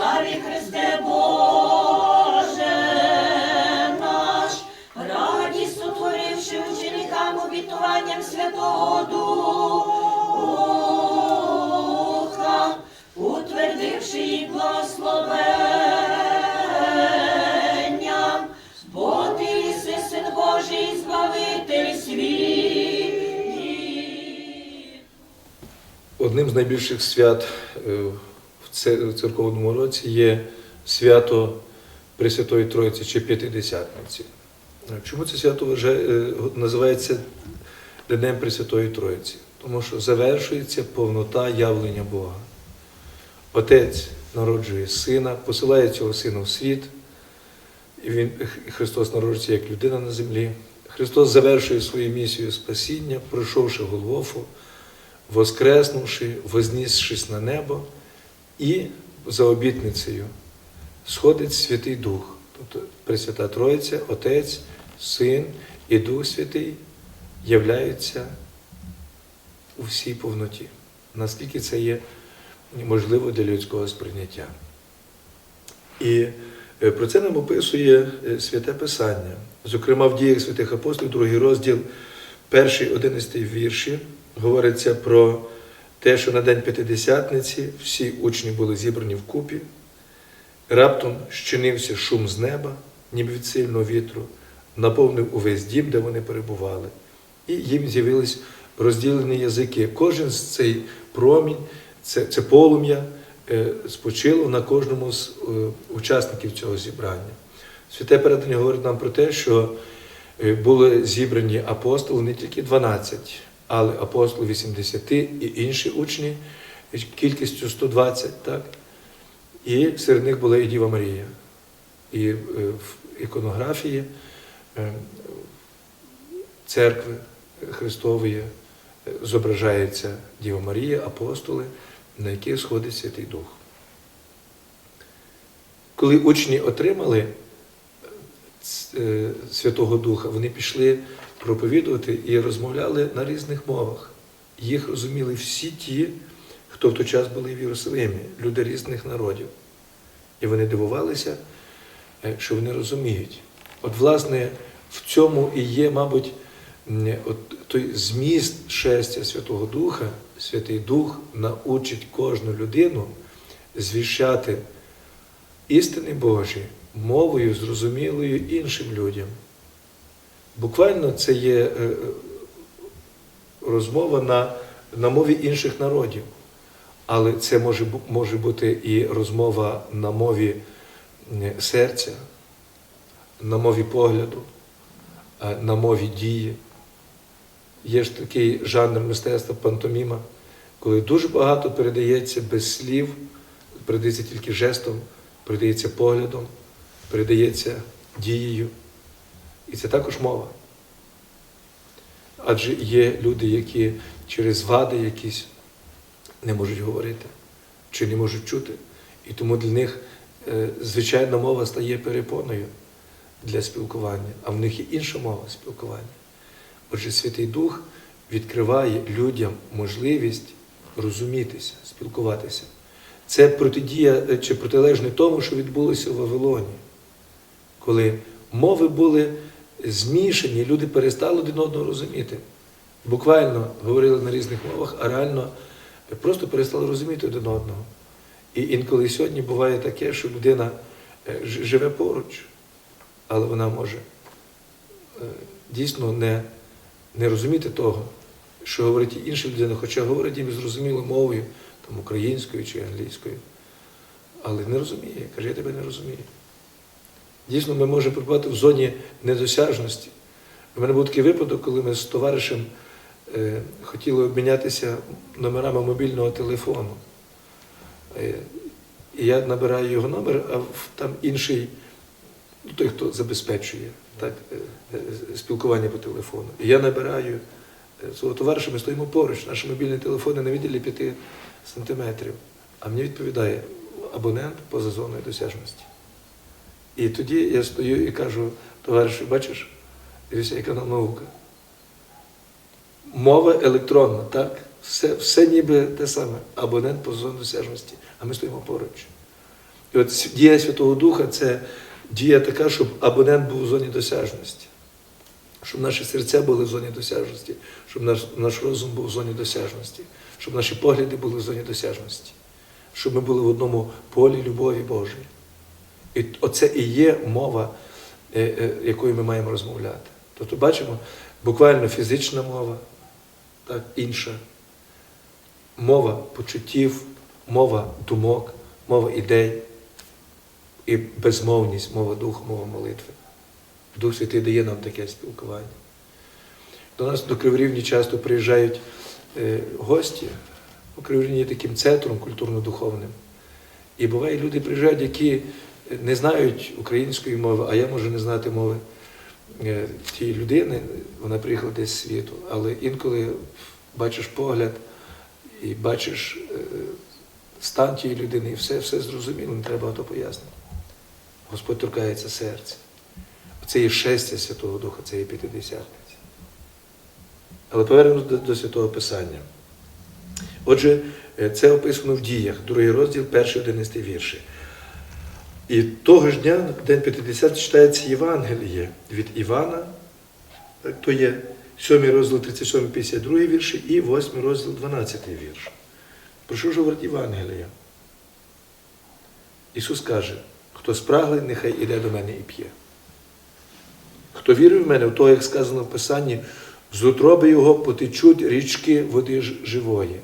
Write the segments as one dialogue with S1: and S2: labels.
S1: славі Христе Боже наш, радість утворивши ученикам обітуванням Святого Духа, утвердивши їх благословенням, бо ти єси син Божий, збавитель світів.
S2: Одним з найбільших свят е, в церковному році є свято Пресвятої Троїці чи П'ятидесятниці. Чому це свято вважає- е, називається Днем Пресвятої Троїці? Тому що завершується повнота явлення Бога. Отець народжує сина, посилає цього сина в світ, і він, Христос народжується як людина на землі. Христос завершує свою місію спасіння, пройшовши Голгофу, воскреснувши, вознісшись на небо, і за обітницею сходить Святий Дух, тобто Пресвята Троїця, Отець, Син і Дух Святий являються у всій повноті. Наскільки це є можливо для людського сприйняття. І е, про це нам описує е, Святе Писання. Зокрема, в діях святих апостолів, другий розділ, перший, одинадцятий вірші, говориться про те, що на день П'ятидесятниці всі учні були зібрані вкупі, раптом щинився шум з неба, ніби від сильного вітру, наповнив увесь дім, де вони перебували. І їм з'явились розділені язики. Кожен з цей промінь, це, це полум'я е, спочило на кожному з е, учасників цього зібрання. Святе передання говорить нам про те, що е, були зібрані апостоли не тільки 12, але апостоли 80 і інші учні кількістю 120, так? І серед них була і Діва Марія. І е, в іконографії е, церкви Христової е, зображається Діва Марія, апостоли, на яких сходить Святий Дух. Коли учні отримали Святого Духа, вони пішли проповідувати і розмовляли на різних мовах. Їх розуміли всі ті, хто в той час були в Єрусалимі, люди різних народів. І вони дивувалися, е, що вони розуміють. От, власне, в цьому і є, мабуть, от той зміст шестя Святого Духа, Святий Дух научить кожну людину звіщати істини Божі мовою, зрозумілою іншим людям. Буквально це є е, розмова на, на мові інших народів. Але це може, може бути і розмова на мові серця, на мові погляду, е, на мові дії. Є ж такий жанр мистецтва пантоміма, коли дуже багато передається без слів, передається тільки жестом, передається поглядом, передається дією. І це також мова. Адже є люди, які через вади якісь не можуть говорити чи не можуть чути. І тому для них е, звичайна мова стає перепоною для спілкування, а в них є інша мова спілкування. Отже, Святий Дух відкриває людям можливість розумітися, спілкуватися. Це протидія е, чи протилежне тому, що відбулося в Вавилоні, коли мови були змішані, люди перестали один одного розуміти. Буквально говорили на різних мовах, а реально просто перестали розуміти один одного. І інколи сьогодні буває таке, що людина е, живе поруч, але вона може е, дійсно не, не розуміти того, що говорить інша людина, хоча говорить їм зрозумілою мовою, там, українською чи англійською, але не розуміє, каже, я тебе не розумію. Дійсно, ми можемо перебувати в зоні недосяжності. У мене був такий випадок, коли ми з товаришем е, хотіли обмінятися номерами мобільного телефону. Е, і я набираю його номер, а там інший, ну, той, хто забезпечує так, е, спілкування по телефону. І я набираю свого товариша, ми стоїмо поруч, наші мобільні телефони на відділі 5 сантиметрів. А мені відповідає абонент поза зоною досяжності. І тоді я стою і кажу, товаришу, бачиш, дивіться, яка наука. Мова електронна, так? Все, все ніби те саме. Абонент по зоні досяжності, а ми стоїмо поруч. І от дія Святого Духа це дія така, щоб абонент був у зоні досяжності, щоб наші серця були в зоні досяжності, щоб наш, наш розум був в зоні досяжності, щоб наші погляди були в зоні досяжності, щоб ми були в одному полі любові Божої. І оце і є мова, е, е, якою ми маємо розмовляти. Тобто бачимо, буквально фізична мова, так, інша, мова почуттів, мова думок, мова ідей і безмовність, мова духу, мова молитви. Дух Святий дає нам таке спілкування. До нас до Криворівні часто приїжджають е, гості. У Криворівні є таким центром культурно-духовним. І буває, люди приїжджають, які не знають української мови, а я можу не знати мови е, тієї людини, вона приїхала десь з світу, але інколи бачиш погляд і бачиш е, стан тієї людини, і все, все зрозуміло, не треба то пояснити. Господь торкається серця. Це є шестя Святого Духа, це є п'ятидесятниця. Але повернемось до, до Святого Писання. Отже, е, це описано в діях, другий розділ, перший одинадцятий вірші. І того ж дня, день 50, читається Євангеліє від Івана, то є 7 розділ 37, 52 вірші і 8 розділ 12 вірш. Про що ж говорить Євангелія? Ісус каже, хто спраглий, нехай іде до мене і п'є. Хто вірить в мене, в того, як сказано в Писанні, з утроби його потечуть річки води живої.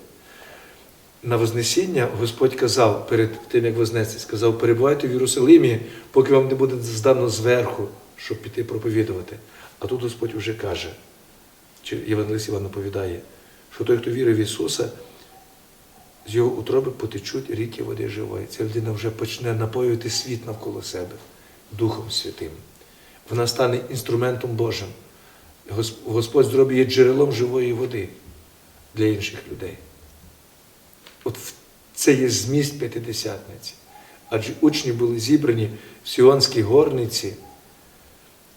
S2: На Вознесіння Господь казав перед тим, як вознести, сказав, перебувайте в Єрусалимі, поки вам не буде здано зверху, щоб піти проповідувати. А тут Господь вже каже, чи Євангелист Іван оповідає, що той, хто вірить в Ісуса, з його утроби потечуть ріки води живої. Ця людина вже почне напоювати світ навколо себе Духом Святим. Вона стане інструментом Божим. Господь зробить її джерелом живої води для інших людей. От це є зміст п'ятидесятниці. Адже учні були зібрані в Сіонській горниці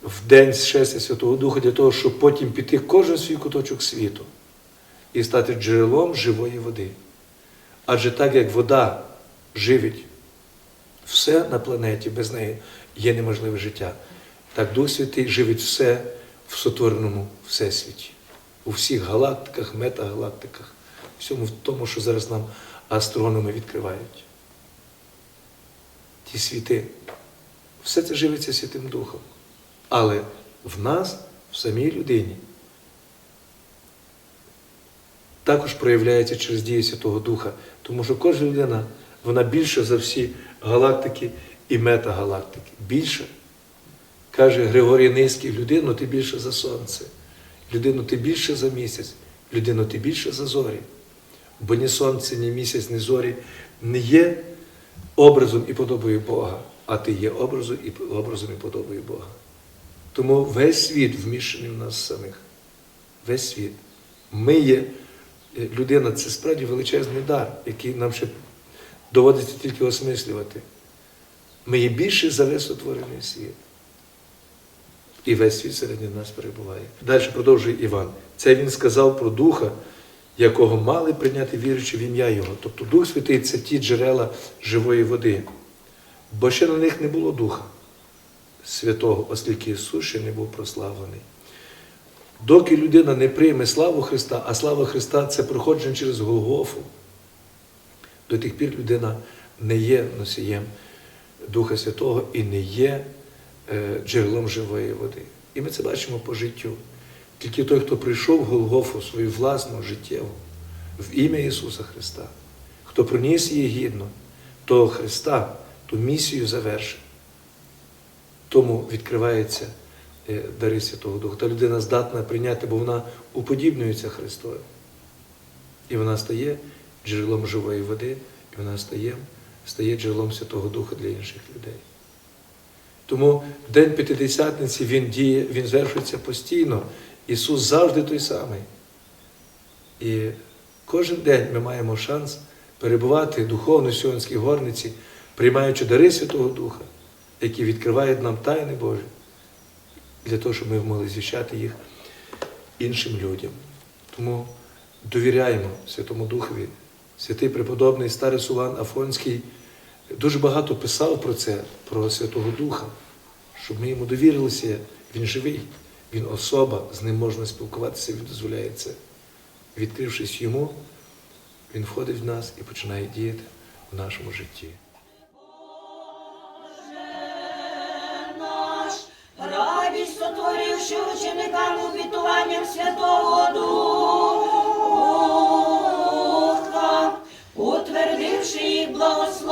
S2: в день шестя Святого Духа для того, щоб потім піти кожен свій куточок світу і стати джерелом живої води. Адже так як вода живить все на планеті, без неї є неможливе життя, так Дух Святий живить все в сотвореному всесвіті, у всіх галактиках, метагалактиках, всьому в тому, що зараз нам астрономи відкривають. Ті світи. Все це живиться Святим Духом. Але в нас, в самій людині, також проявляється через дію Святого Духа, тому що кожна людина, вона більша за всі галактики і метагалактики. Більше. Каже Григорій Низький, людину ти більше за сонце, людину ти більше за місяць, людину ти більше за зорі. Бо ні сонце, ні місяць, ні зорі не є образом і подобою Бога, а ти є образом і образом і подобою Бога. Тому весь світ вміщений в нас самих. Весь світ. Ми є е, людина, це справді величезний дар, який нам ще доводиться тільки осмислювати. Ми є більше за весь сотворений світ. І весь світ серед нас перебуває. Далі продовжує Іван. Це він сказав про Духа, якого мали прийняти віруючи в ім'я Його. Тобто Дух Святий це ті джерела живої води. Бо ще на них не було Духа Святого, оскільки Ісус ще не був прославлений. Доки людина не прийме славу Христа, а слава Христа це проходження через Голгофу, до тих пір людина не є носієм Духа Святого і не є е, джерелом живої води. І ми це бачимо по життю. Тільки той, хто прийшов в Голгофу свою власну життєву, в ім'я Ісуса Христа, хто приніс її гідно, того Христа, ту місію завершив, тому відкривається е, дари Святого Духа. Та людина здатна прийняти, бо вона уподібнюється Христою. І вона стає джерелом живої води, і вона стає, стає джерелом Святого Духа для інших людей. Тому в День П'ятидесятниці він діє, він звершується постійно. Ісус завжди той самий. І кожен день ми маємо шанс перебувати духовно в Сіонській горниці, приймаючи дари Святого Духа, які відкривають нам тайни Божі, для того, щоб ми могли звіщати їх іншим людям. Тому довіряємо Святому Духові. Святий преподобний старий Сулан Афонський дуже багато писав про це, про Святого Духа, щоб ми йому довірилися, він живий, він особа, з ним можна спілкуватися, він дозволяється. Відкрившись йому, він входить в нас і починає діяти в нашому житті.
S1: Радість сотворивши ученикам обітуванням Святого Духа, утвердивши їх благословення.